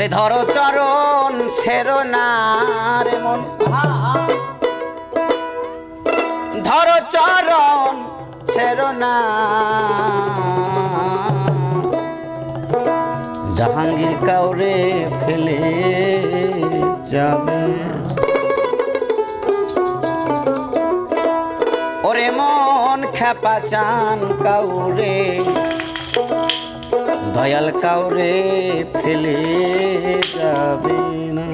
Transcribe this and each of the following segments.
ওরে ধরো চরণ, ছেড়ো না রে মন। ধরো চরণ, ছেড়ো না। জাহাঙ্গীর কাউরে ফেলে যাবে। ওরে মন খেপা চান কাউরে। দয়াল কাউরে ফেলে যাবে না।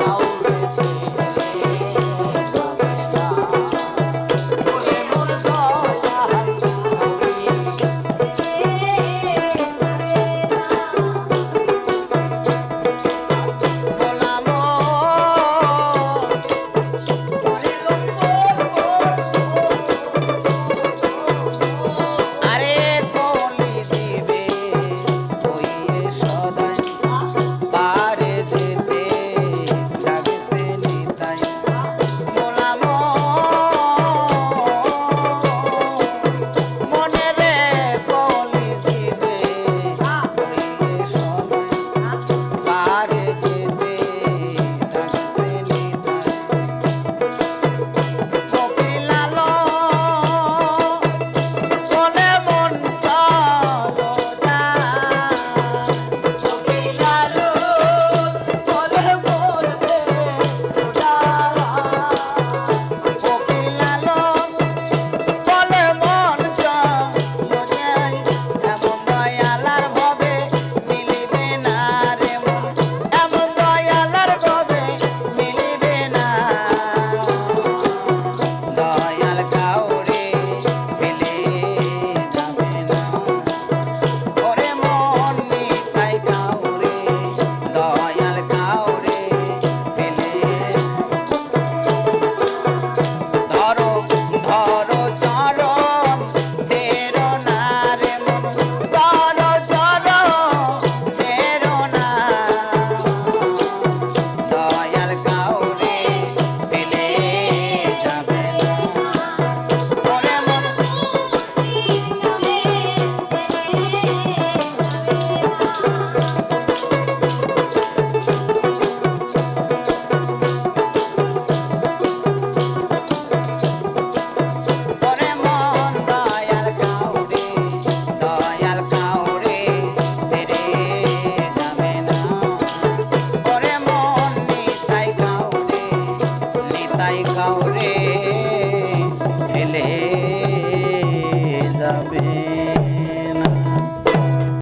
Oh.